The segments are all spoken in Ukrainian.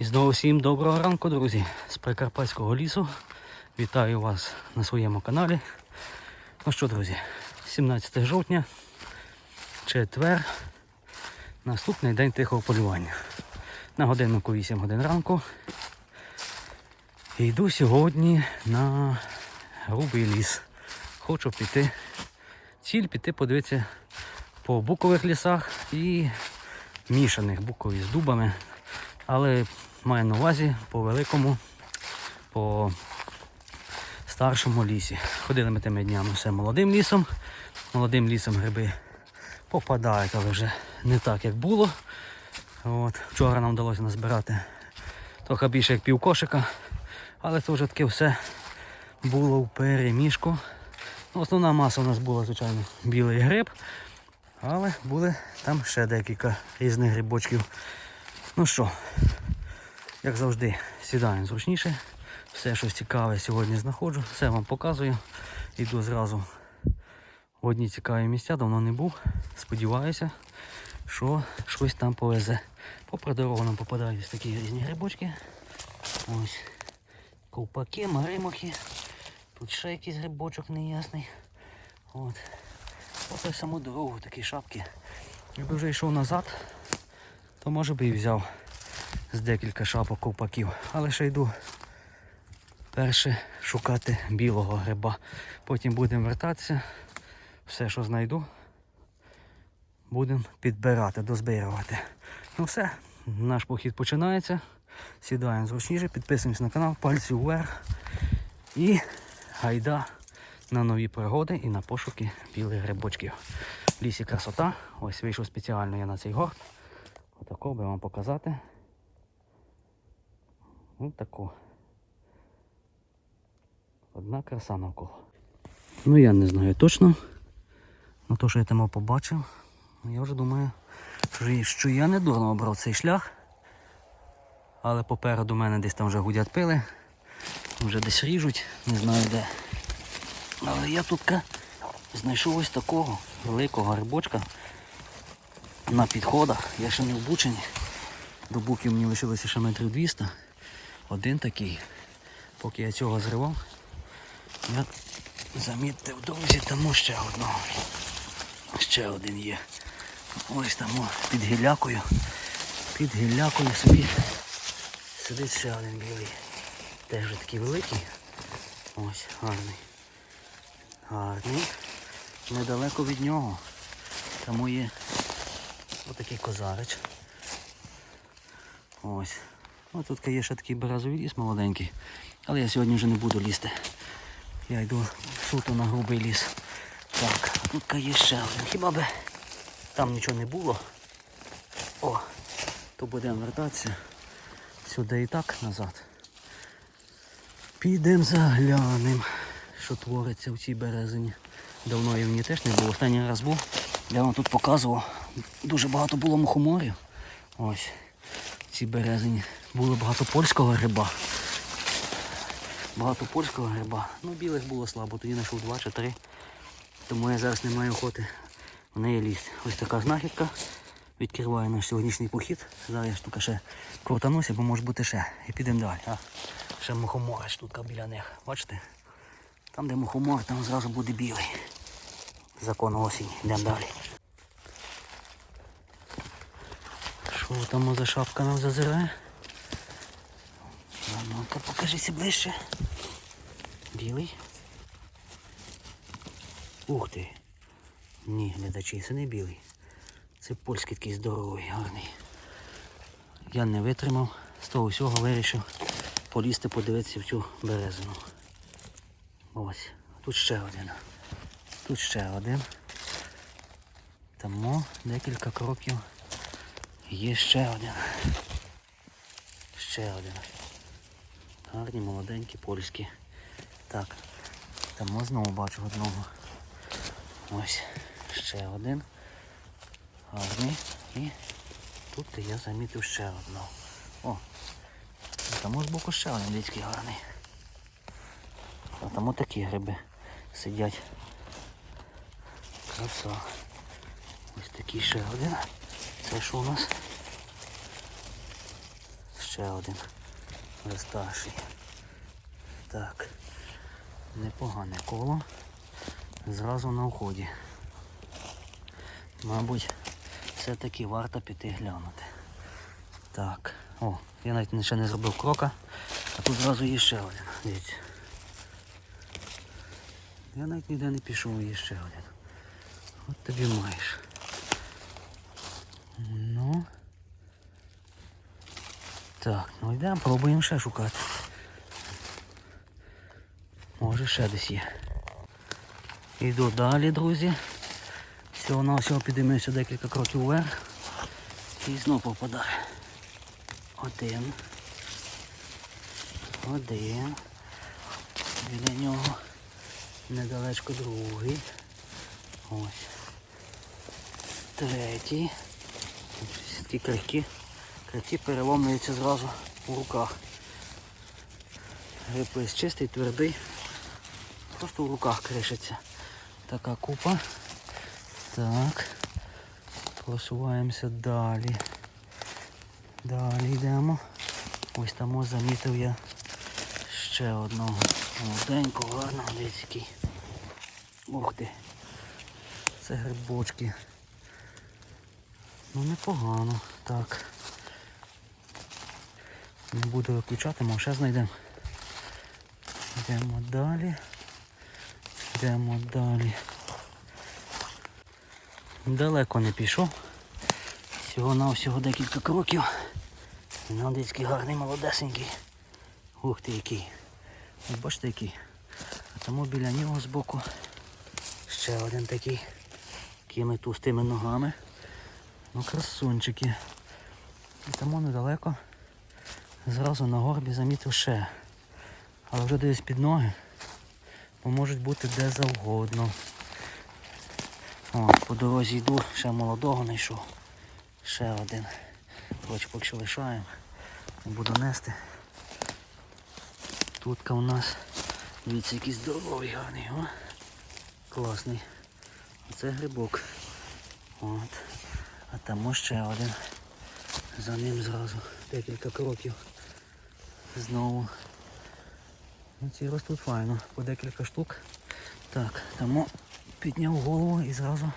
І знову всім доброго ранку, друзі, з Прикарпатського лісу. Вітаю вас на своєму каналі. Ну що, друзі, 17 жовтня, четвер, наступний день тихого полювання. На годиннику 8 годин ранку. І йду сьогодні на грубий ліс. Хочу піти. Ціль піти подивитися по букових лісах і мішаних букові з дубами. Але маю на увазі по великому, по старшому лісі. Ходили ми тими днями все молодим лісом. Молодим лісом гриби попадають, але вже не так, як було. От. Вчора нам вдалося назбирати трохи більше як пів кошика. Але це вже таке все було в переміжку. Ну, Основна маса у нас була, звичайно, білий гриб. Але були там ще декілька різних грибочків. Ну що, як завжди, сідаємо зручніше. Все, що цікаве сьогодні знаходжу, все вам показую. Йду зразу в одні цікаві місця, давно не був. Сподіваюся, що щось там повезе. Попри дорогу нам попадають такі різні грибочки. Ось ковпаки, маримохи. Тут ще якийсь грибочок неясний. От. Ось саму дорогу такі шапки. Якби вже йшов назад, то може би і взяв з декілька шапок ковпаків. Але ще йду перше шукати білого гриба. Потім будемо вертатися. Все, що знайду, будемо підбирати, дозбирувати. Ну все, наш похід починається. Сідаємо зручніше, підписуємось на канал, пальці вверх. І гайда на нові пригоди і на пошуки білих грибочків. В лісі красота. Ось вийшов спеціально я на цей горд. Отако би вам показати. Ось таку. Одна краса навколо. Ну я не знаю точно. На те, що я там побачив. Я вже думаю, що- я не дурно обрав цей шлях. Але попереду мене десь там вже гудять пили. Вже десь ріжуть, не знаю де. Але я тут знайшов ось такого великого грибочка на підходах. Я ще не обучений. До буків мені лишилося ще метрів 200. Один такий. Поки я цього зривав, я замітив, друзі, тому ще одного. Ще один є. Ось там під гілякою. Під гілякою собі сидить ще один білий. Теж вже такий великий. Ось, гарний. Гарний. Недалеко від нього. Тому є отакий козарич. Ось. Ось тут є ще такий березовий ліс молоденький. Але я сьогодні вже не буду лізти. Я йду суто на грубий ліс. Так, тут є ще один. Хіба би там нічого не було. О, то будемо вертатися сюди і так назад. Підемо заглянемо, що твориться в цій березині. Давно я в ній теж не був. Останній раз був. Я вам тут показував. Дуже багато було мухоморів. Ось. Цій березині. Було багато польського гриба. Багато польського гриба. Ну, білих було слабо, тоді знайшов два чи три. Тому я зараз не маю охоти в неї лізти. Ось така знахідка. Відкриваю наш сьогоднішній похід. Зараз я штука ще крутануся, бо може бути ще. І підемо далі. А? Ще мухомор штука біля них. Бачите? Там, де мухомор, там зразу буде білий. Закон осінь. Йдемо далі. Що там за шапка нам зазирає? Ну-ка покажися ближче. Білий. Ух ти. Ні, глядачі, це не білий. Це польський такий здоровий, гарний. Я не витримав, з того всього вирішив полізти подивитися в цю березину. Ось, тут ще один. Тут ще один. Тому декілька кроків. Є ще один. Ще один. Гарні, молоденькі, польські. Так. Тому знову бачу одного. Ось ще один. Гарний. І тут я замітив ще одного. О! Там з боку ще один людський гарний. А там отакі гриби сидять. Краса. Ось такий ще один. Це що у нас? Ще один старший. Так. Непогане коло. Зразу на вході. Мабуть, все-таки варто піти глянути. Так. О, я навіть ще не зробив крока, а тут зразу є ще один. Дивіться. Я навіть ніде не пішов, є ще один. От тобі маєш. Ну. Так, ну йдемо, пробуємо ще шукати. Може ще десь є. Йду далі, друзі. Всього на всього підіймемося декілька кроків вверх. І знов попадає. Один. Один. Біля нього недалечко другий. Ось. Третій. Такі крихкі. Крихкі переломлюються зразу у руках. Гриб чистий, твердий. Просто в руках кришиться. Така купа. Так. Просуваємося далі. Далі йдемо. Ось там замітив я ще одного молоденького, гарного, дивіться який. Ух ти. Це грибочки. Ну непогано. Так. Не буду виключати, може ще знайдемо. Йдемо далі. Йдемо далі. Далеко не пішов. Всього на всього декілька кроків. Десь який гарний молодесенький. Ух ти який. Ось бачите який. А тому біля нього збоку ще один такий. Такими тустими ногами. Ну красунчики. І тому недалеко. Зразу на горбі замітив ще. Але вже десь під ноги. Бо можуть бути де завгодно. О, по дорозі йду, ще молодого знайшов. Ще один. Коротше, поки лишаємо. Не буду нести. Тутка у нас, дивіться, якийсь здоровий гарний, о. Класний. Оце грибок. От. А там ще один. За ним зразу декілька кроків. Знову. Ну, ці ростуть файно, по декілька штук. Так, тому підняв голову і зразу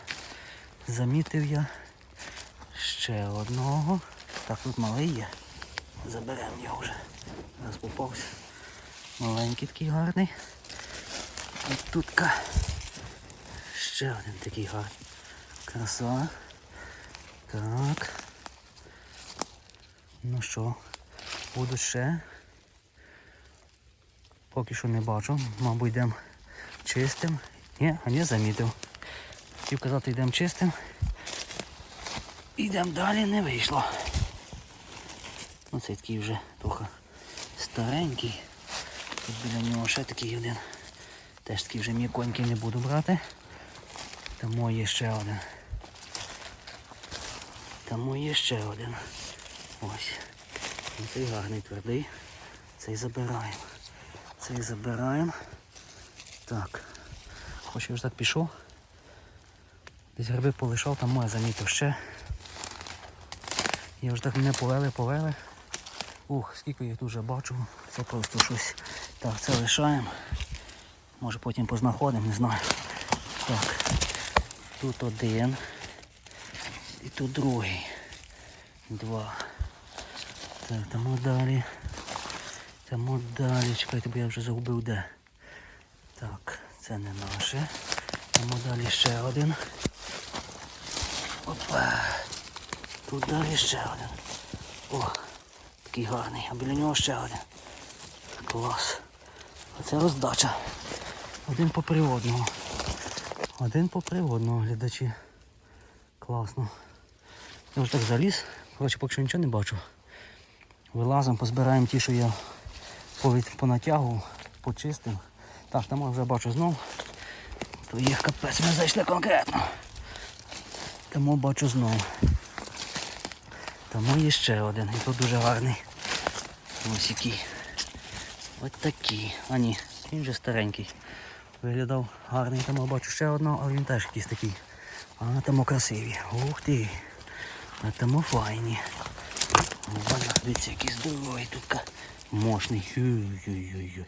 замітив я ще одного. Так, тут малий є. Заберемо його вже. Зараз попався. Маленький такий гарний. І тут ще один такий гарний. Краса. Так. Ну що, буду ще. Поки що не бачу. Мабуть, йдемо чистим. Ні, а не замітив. Хотів казати, йдемо чистим. Йдемо далі, не вийшло. Ну цей такий вже трохи старенький. Тут біля нього ще такий один. Теж такий вже м'яконький не буду брати. Тому є ще один. Тому є ще один. Ось. Цей гарний твердий. Цей забираємо. Цей забираємо. Так. Хоч я вже так пішов. Десь гриби полишав, там моє замітив ще. Я вже так мене повели, повели. Ух, скільки я тут вже бачу. Це просто щось. Так, це лишаємо. Може потім познаходимо, не знаю. Так. Тут один. І тут другий. Два. Так, тому далі. Тому далі. Чекайте, бо я вже загубив де. Так, це не наше. Тому далі ще один. Опа. Тут далі ще один. О, такий гарний. А біля нього ще один. Клас. Оце роздача. Один попри одного. Один попри одного, глядачі. Класно. Я вже так заліз. Коротше, поки що нічого не бачу. Вилазимо, позбираємо ті, що я понатягував, почистив. Так, там я вже бачу знов. То їх капець ми зайшли конкретно. Тому бачу знову. Тому є ще один. І тут дуже гарний. Ось який. Ось такий. А ні, він вже старенький. Виглядав гарний, тому бачу ще одного, але він теж якийсь такий. А тому красиві. Ух ти. А тому файні. Дивіться, який здоровий тут мощний. Ой-ой-ой.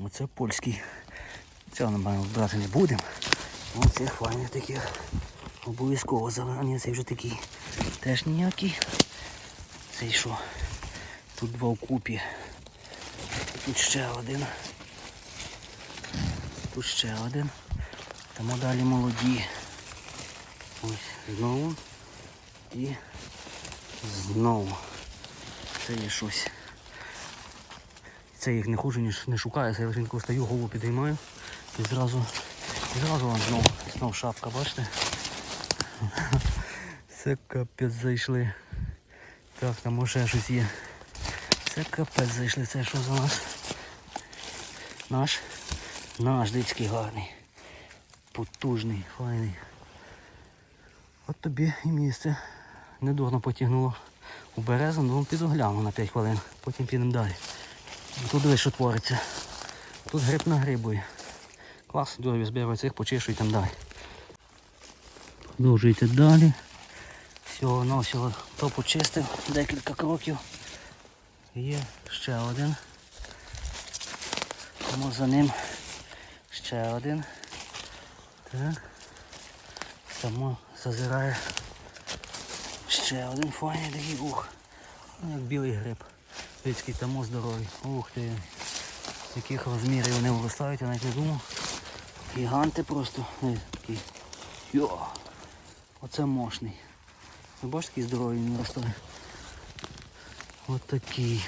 Оце польський. Цього напевно брати не будемо. Оце файний таких. Обов'язково зарані. Цей вже такий теж ніякий. Цей що? Тут два вкупі. Тут ще один. Тут ще один. Тому далі молоді. Ось знову. І знову. Це є щось. Це їх не хуже, ніж не шукаю. Я лише стою, голову підіймаю. І зразу, і зразу вон знов, знов шапка, бачите? Це капець зайшли. Так, там може щось є. Це капець зайшли. Це що за нас? Наш? Наш дицький гарний. Потужний, файний. От тобі і місце. Недурно потягнуло у березу, ну підогляну на 5 хвилин. Потім підемо далі. Тут дивись, що твориться. Тут гриб нагрибує. Клас, дуже збираю цих, почищу там далі. Продовжуйте далі. Всього на всього то почистив декілька кроків. Є ще один. Тому за ним ще один. Так. Само зазирає ще один файний такий ух. Ну, як білий гриб. Людський тому здоровий. Ух ти. Яких розмірів вони виростають, я навіть не думав. Гіганти просто. Такий. Йо! Оце мощний. Ви бачите, який здоровий він росте. От такий.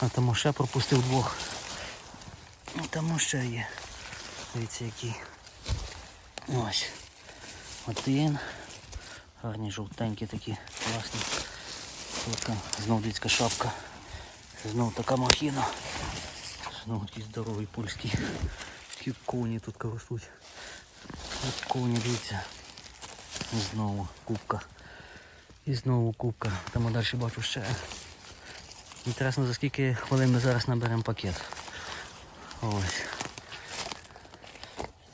А тому ще пропустив двох. Ну тому ще є. Дивіться який. Ось. Один. Гарні жовтенькі такі, класні. Знов дитська шапка. Знов така махіна. Знову такий здоровий польський. Такі коні тут. От коні, дивіться. І знову кубка. І знову кубка. Там далі бачу ще. Інтересно, за скільки хвилин ми зараз наберемо пакет. Ось.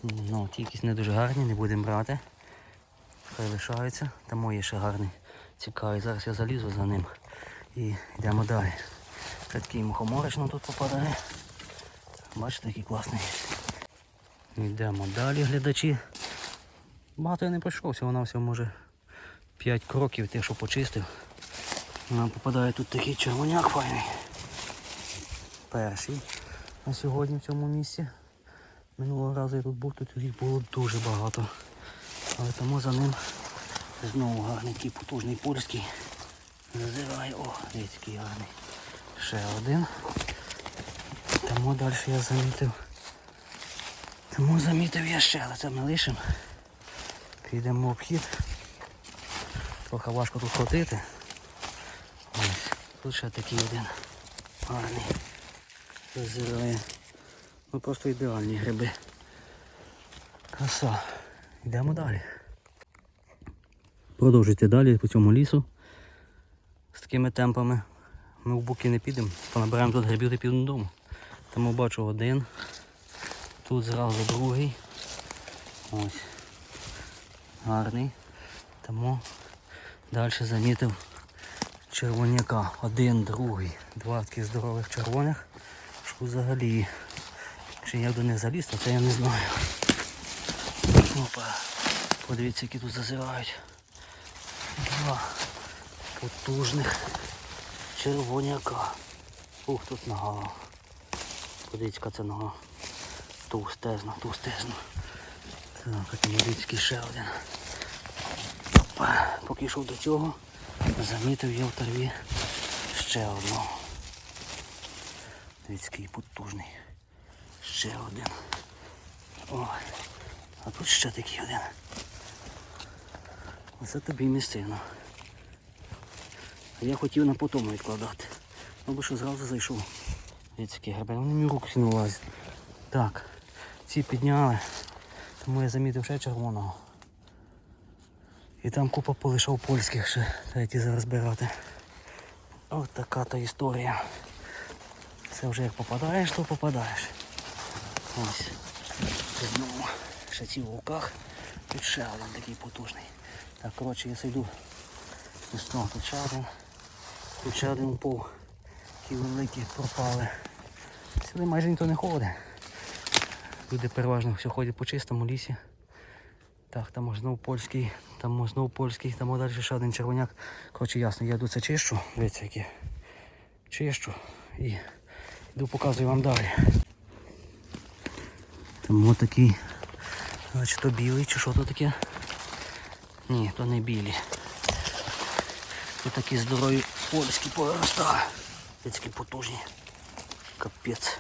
Ну, ті якісь не дуже гарні, не будемо брати. Хай лишаються. Там мої ще гарний. Цікавий. Зараз я залізу за ним і йдемо далі. Такий мухоморець нам тут попадає. Бачите, який класний. Йдемо далі, глядачі. Багато я не пройшовся, вона всього може 5 кроків тих, що почистив. Нам попадає тут такий червоняк файний. Перший на сьогодні в цьому місці. Минулого разу я тут був, тут їх було дуже багато. Але тому за ним знову гарний такий потужний польський. Зазирає, о, дивіться, який гарний. Ще один. Тому далі я замітив. Тому замітив я ще, але це ми лишимо. Підемо в обхід. Трохи важко тут ходити. Ось, тут ще такий один гарний. Зазирає. Ну просто ідеальні гриби. Краса. Йдемо далі. Продовжуйте далі по цьому лісу. З такими темпами. Ми в буки не підемо, понабираємо тут грибів і підемо додому. Тому бачу один. Тут зразу другий. Ось. Гарний. Тому далі замітив червоняка. Один, другий. Два таких здорових червоних. Що взагалі. Чи я до них заліз, то це я не знаю. Опа. Подивіться, які тут зазирають. Два потужних червоняка. Ух, тут нога. Подивіться, яка це нога. Товстезна, товстезна. Так, а Тимирицький ще один. Опа. Поки йшов до цього, замітив я в торві ще одного. Дивіться, потужний. Ще один. Ой. А тут ще такий один. Оце тобі місцина. А я хотів на потому відкладати. Ну бо що зразу зайшов. Дивіться, які граби, вони мені руки не влазять. Так, ці підняли, тому я замітив ще червоного. І там купа полишав польських ще, третій зараз збирати. Ось така та історія. Це вже як попадаєш, то попадаєш. Ось. Знову ще ці в руках. Тут ще один такий потужний. Так, коротше, я. Ось тут ще один. Ще один упав. Такі великі пропали. Сюди майже ніхто не ходить. Люди переважно все ходять по чистому лісі. Так, там знову польський, там знову польський, там далі ще один червоняк. Коротше, ясно, я йду це чищу. Дивіться, які. Чищу і йду показую вам далі. Там отакий, значить то білий чи що то таке? Ні, то не білі. Тут такі здорові польські повироста. Такі потужні. Капець.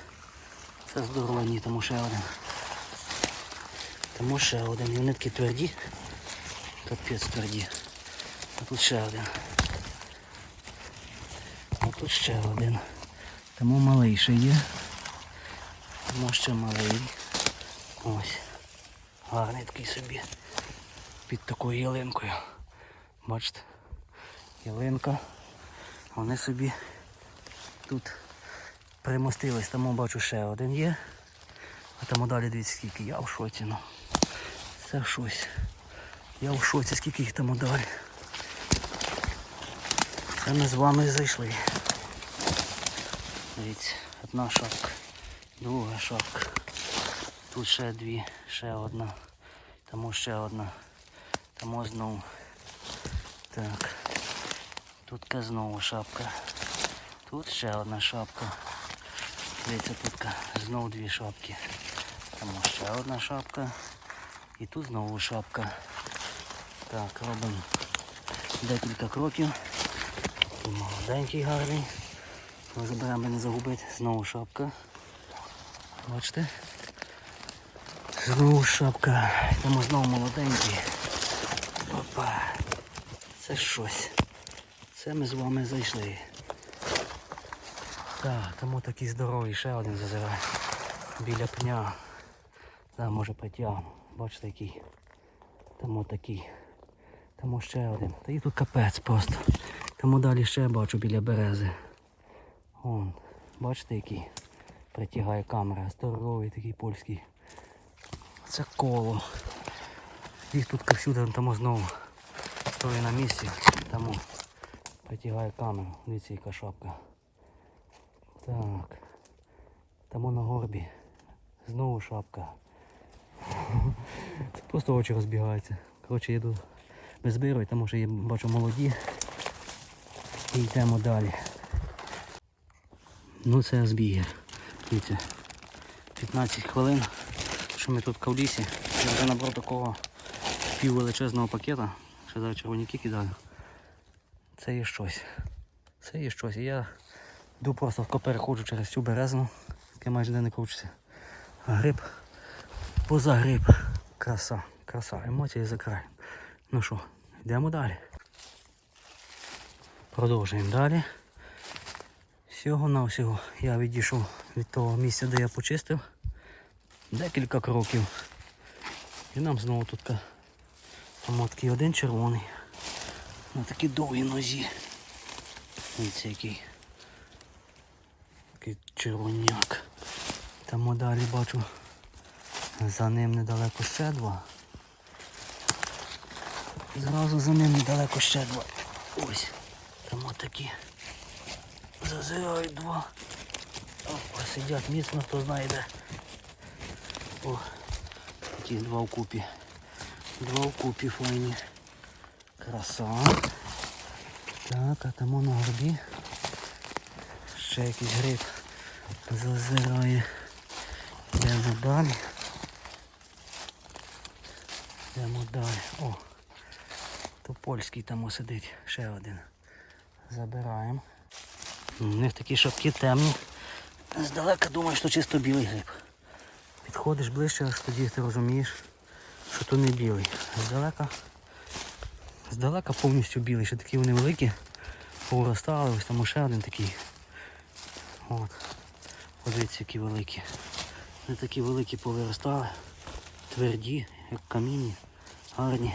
Це здоровенні, тому ще один. Тому ще один. І вони такі тверді. Капець тверді. А тут ще один. А тут ще один. Тому малий є. Тому ще малий. Ось. Гарний такий собі. Під такою ялинкою. Бачите? Ялинка. Вони собі тут примостились. Тому бачу ще один є. А там далі дивіться скільки. Я в шоці. Ну. Це щось. Я в шоці, скільки їх там далі. Це ми з вами зайшли. Дивіться, одна шапка, друга шапка. Тут ще дві, ще одна. Тому ще одна. Тому знову. Так. Тут знову шапка. Тут ще одна шапка. Дивіться, тут знову дві шапки. Тому ще одна шапка. І тут знову шапка. Так, робимо декілька кроків. Молоденький гарний. Заберемо, не загубити. Знову шапка. Бачите? Знову шапка. Тому знову молоденький. Опа. Це щось. Це ми з вами зайшли. Так, тому такий здоровий ще один зазирає. Біля пня. Зараз може притягну. Бачите який. Тому такий. Тому ще один. Та і тут капець просто. Тому далі ще бачу біля берези. Вон. Бачите який? Притягає камера. Здоровий такий польський. Це коло. Їх тут всюди тому знову стоїть на місці. Тому притягає камеру. Дивіться яка шапка. Так. Тому на горбі. Знову шапка. Просто очі розбігаються. Коротше, їду без бирою, тому що я бачу молоді. І йдемо далі. Ну це збіги. Дивіться. 15 хвилин, що ми тут в лісі. Я вже набрав такого пів величезного пакета. Ще зараз червоняки кидаю. Це є щось. Це є щось. І я йду просто тако переходжу через цю березну, яка майже де не кручуся. А гриб поза гриб. Краса, краса, емоції за край. Ну що, йдемо далі. Продовжуємо далі. Всього на всього я відійшов від того місця, де я почистив. Декілька кроків. І нам знову тут такий один червоний. На такій довгій нозі. Дивіться який. Такий червоняк. Там далі бачу. За ним недалеко ще два. Зразу за ним недалеко ще два. Ось. Там отакі. Зазирають два. Опа, сидять міцно, хто знає де. О, такі два вкупі. Два вкупі файні. Краса. Так, а там на горбі. Ще якийсь гриб зазирає. Йдемо далі. Йдемо далі. О, то польський там сидить. Ще один. Забираємо. У них такі шапки темні. Здалека думаєш, що чисто білий гриб. Підходиш ближче, тоді ти розумієш, що то не білий. Здалека, здалека повністю білий. Ще такі вони великі, повиростали, ось там ще один такий. От. Подивіться, які великі. Вони такі великі повиростали, тверді, як камінні, гарні.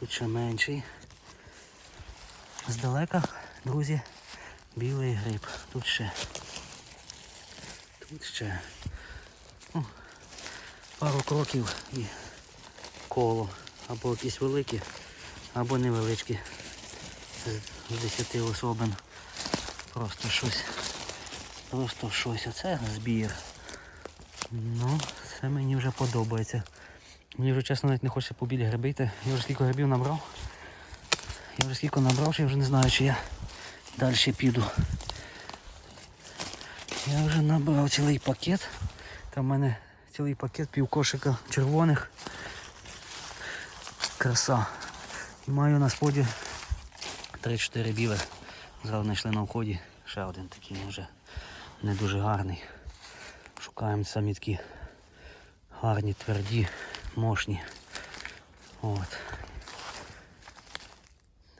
Тут ще менший. Здалека, друзі, білий гриб. Тут ще. Тут ще. О, пару кроків і коло. Або якісь великі, або невеличкі. З- З 10 особин. Просто щось. Просто щось. Оце збір. Ну, це мені вже подобається. Мені вже чесно навіть не хочеться по білі гриби йти. Я вже скільки грибів набрав. Я вже скільки набрав, що я вже не знаю, чи я далі піду. Я вже набрав цілий пакет. Там в мене цілий пакет півкошика червоних. Краса. Маю на споді 3-4 білих. Зразу знайшли на вході. Ще один такий вже не дуже гарний. Шукаємо самі такі гарні, тверді, мощні. От.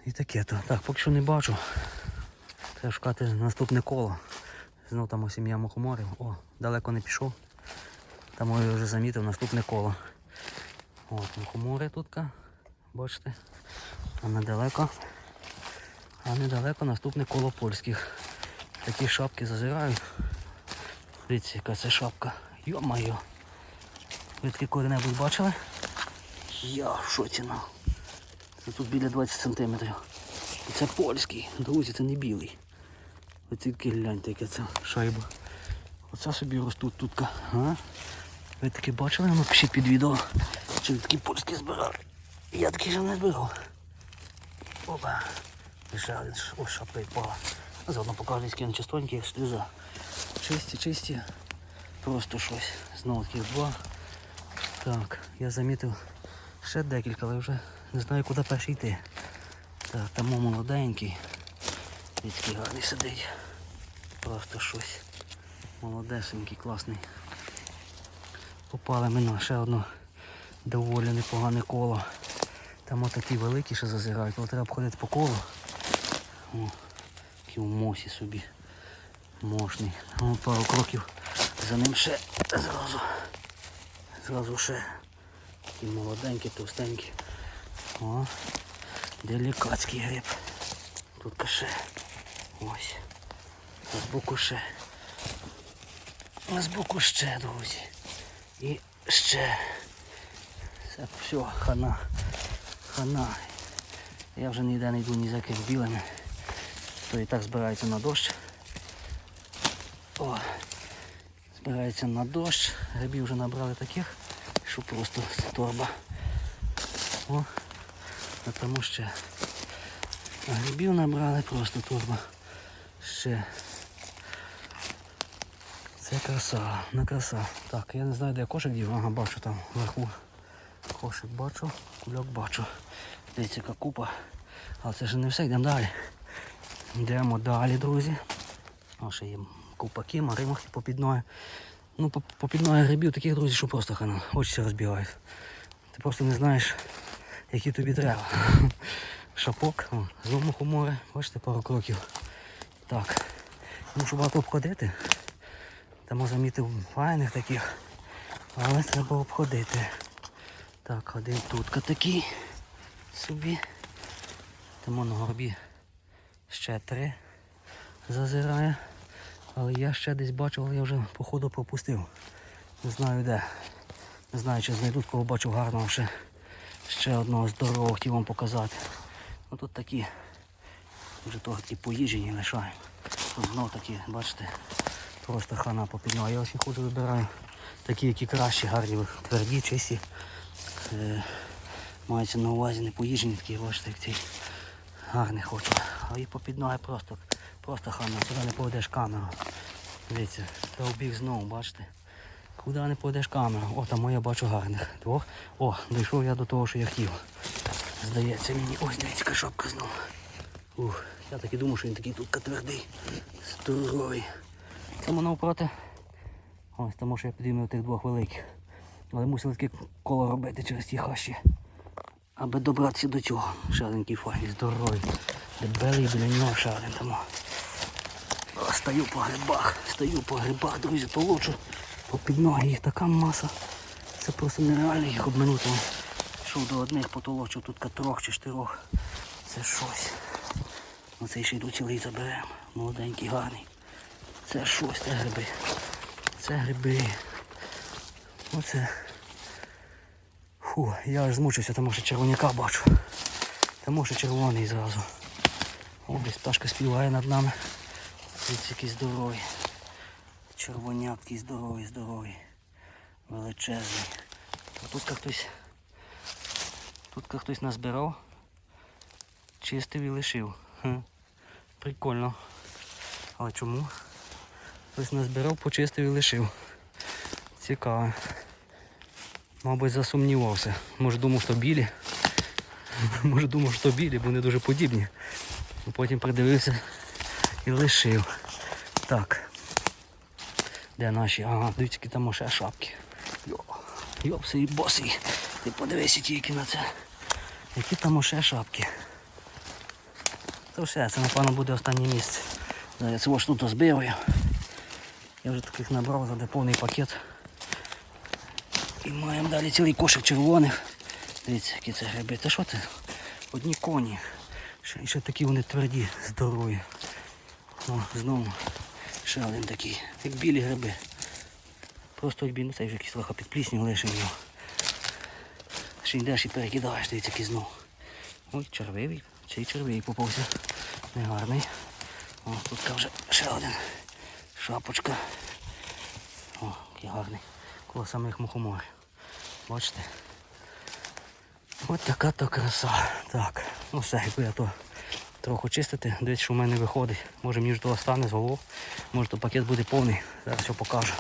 І таке то. Так, поки що не бачу. Треба шукати наступне коло. Знов там ось сім'я мухоморів. О, далеко не пішов. Там я вже замітив наступне коло. От, мухомори тут. Бачите? А недалеко. А недалеко наступне коло польських. Такі шапки зазирають. Дивіться, яка це шапка. Йо-майо. Ви такі коли-небудь бачили? Я в шоці на. Це тут біля 20 сантиметрів. І це польський. Друзі, це не білий. Ви тільки гляньте, яка це шайба. Оце собі ростуть тут. А? Ви таки бачили? Ну пишіть під відео. Чи такі польські збирали? Я такі ще не збирав. Опа. І ще один ш- шапка відпала. Заодно покажу, чистенькі, як сльоза. Чисті, чисті. Просто щось. Знову таких два. Так, я замітив ще декілька, але вже не знаю, куди перший йти. Так, там молоденький. Який гарний сидить. Просто щось. Молодесенький, класний. Попали ми на ще одно доволі непогане коло. Там отакі великі ще зазирають, але треба обходити по колу. О, такі в мосі собі. Мощний. О, пару кроків за ним ще зразу. Зразу ще. Такі молоденькі, товстенькі. О, делікатський гриб. Тут ще. Ось. Збоку ще. Збоку ще, друзі. І ще. Це все, хана. Хана. Я вже ніде не йду ні за якими білими. То і так збирається на дощ. О, збирається на дощ. Грибів вже набрали таких, що просто торба. О, а тому ще. Грибів набрали просто торба. Ще. Це краса, не краса. Так, я не знаю, де кошик дів. Ага, бачу там вверху. Кошик бачу, кульок бачу. Дивіться, яка купа. Але це ж не все, йдемо далі. Йдемо далі, друзі. О, ще є купаки, маримахи попідної. Ну, по- попідної грибів таких, друзі, що просто хана. Очі розбігають. Ти просто не знаєш, які тобі треба. Шапок, знову мухомори, бачите, пару кроків. Так. Мушу багато обходити. Там замітив файних таких. Але треба обходити. Так, один тутка такий собі. Тому на горбі ще три зазирає. Але я ще десь бачив, але я вже походу пропустив. Не знаю де. Не знаю, чи знайду кого бачив гарного ще. Ще одного здорового хотів вам показати. Ну тут такі вже того ті поїжджені лишаємо. Знов такі, бачите, просто хана попільного. Я ось ходжу вибираю такі, які кращі, гарні, тверді, чисті. Е, мається на увазі не поїжджені такі, бачите, як цей гарний хочу. А і попід ноги просто, просто хана, туди не поведеш камеру. Дивіться, та обіг знову, бачите. Куди не поведеш камеру? О, там я бачу гарних. Двох. О, дійшов я до того, що я хотів. Здається мені. Ось дивіться, яка шапка знову. Ух, я так і думав, що він такий тут твердий, здоровий. Тому навпроти. Ось тому що я підіймав тих двох великих. Але мусили таке коло робити через ті хащі. Аби добратися до цього. Один файний, здоровий. Дебелий біля нього один там. Стою по грибах, стою по грибах, друзі, толочу. Попід ноги їх така маса. Це просто нереально їх обминути. Йшов до одних, потолочив тут трьох чи чотирьох. Це щось. Оцей ще йду цілий заберемо. Молоденький, гарний. Це щось, це гриби. Це гриби. Оце. Фу, я аж змучився, тому що червоняка бачу. Тому що червоний зразу. О, десь пташка співає над нами. Дивіться, який здоровий. Червоняк такий здоровий, здоровий. Величезний. Тут хтось. Тут хтось назбирав. Чистив і лишив. Хм. Прикольно. Але чому? Хтось назбирав, почистив і лишив. Цікаво. Мабуть, засумнівався. Може думав, що білі. Може думав, що білі, бо вони дуже подібні. Потім придивився і лишив. Так. Де наші? Ага, дивіться, які там ще шапки. Йо, йопси босий. Ти подивися тільки на це. Які там ще шапки. Це все, це напевно буде останнє місце. Я цього ж тут збираю. Я вже таких набрав, заде повний пакет. І маємо далі цілий кошик червоних. Дивіться, які це гриби. Та що це? Одні коні. Ще, ще такі вони тверді, здорові. О, знову ще один такий. Як білі гриби. Просто якби, ну цей вже якийсь трохи під плісню лишив його. Ще йдеш і перекидаєш, дивіться, який знов. Ой, червивий. Цей червивий попався. Негарний. О, тут вже ще один. Шапочка. О, який гарний. Коло самих мухоморів. Бачите? Ось така то краса. Так, ну все, яку я то трохи чистити. Дивіться, що в мене виходить. Може мені ж того стане з голову. Може то пакет буде повний. Зараз все покажу.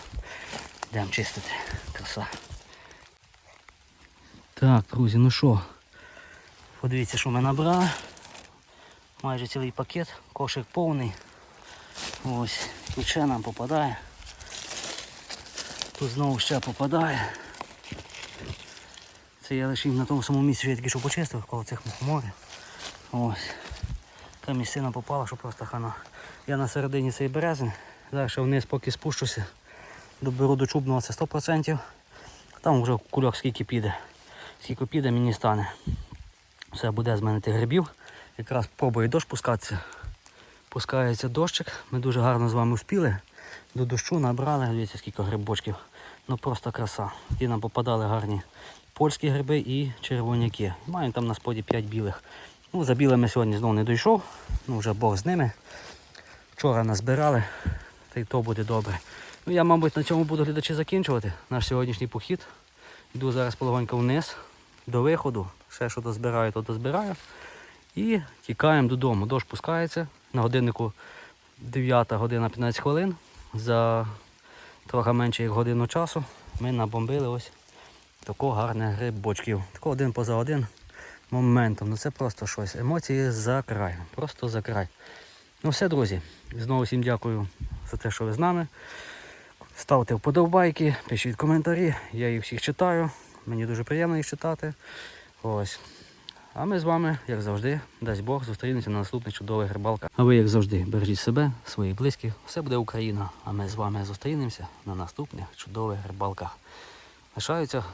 Йдемо чистити. Краса. Так, друзі, ну що? Подивіться, що ми набрали. Майже цілий пакет, кошик повний. Ось, тут ще нам попадає. Тут знову ще попадає. Це я лише на тому самому місці, що я тільки що почистив, коло цих мухоморів. Ось. Та місцина попала, що просто хана. Я на середині цей березин. Зараз вниз поки спущуся. Доберу до чубного це 100%. Там вже кульок скільки піде. Скільки піде, мені стане. Все буде з мене тих грибів. Якраз пробує дощ пускатися. Пускається дощик. Ми дуже гарно з вами успіли. До дощу набрали, дивіться скільки грибочків. Ну просто краса. Ті нам попадали гарні польські гриби і червоняки. Маємо там на споді 5 білих. Ну, За білими сьогодні знову не дійшов. Ну вже Бог з ними. Вчора назбирали, та й то буде добре. Ну я, мабуть, на цьому буду глядачі закінчувати наш сьогоднішній похід. Йду зараз полегонько вниз до виходу. Ще що дозбираю, то дозбираю. І тікаємо додому. Дощ пускається. На годиннику 9 година 15 хвилин. За трохи менше як годину часу ми набомбили ось такого гарних грибочків. Тако один поза один моментом. Ну це просто щось. Емоції за край. Просто за край. Ну все, друзі. Знову всім дякую за те, що ви з нами. Ставте вподобайки, пишіть коментарі. Я їх всіх читаю. Мені дуже приємно їх читати. Ось. А ми з вами, як завжди, дасть Бог, зустрінемося на наступних чудових рибалках. А ви, як завжди, бережіть себе, своїх близьких. Все буде Україна. А ми з вами зустрінемося на наступних чудових рибалках. Лишаються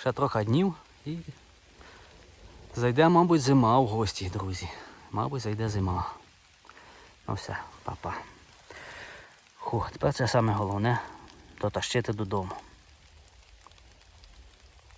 ще трохи днів і зайде, мабуть, зима в гості, друзі. Мабуть, зайде зима. Ну все, па-па. Тепер це саме головне дотащити додому.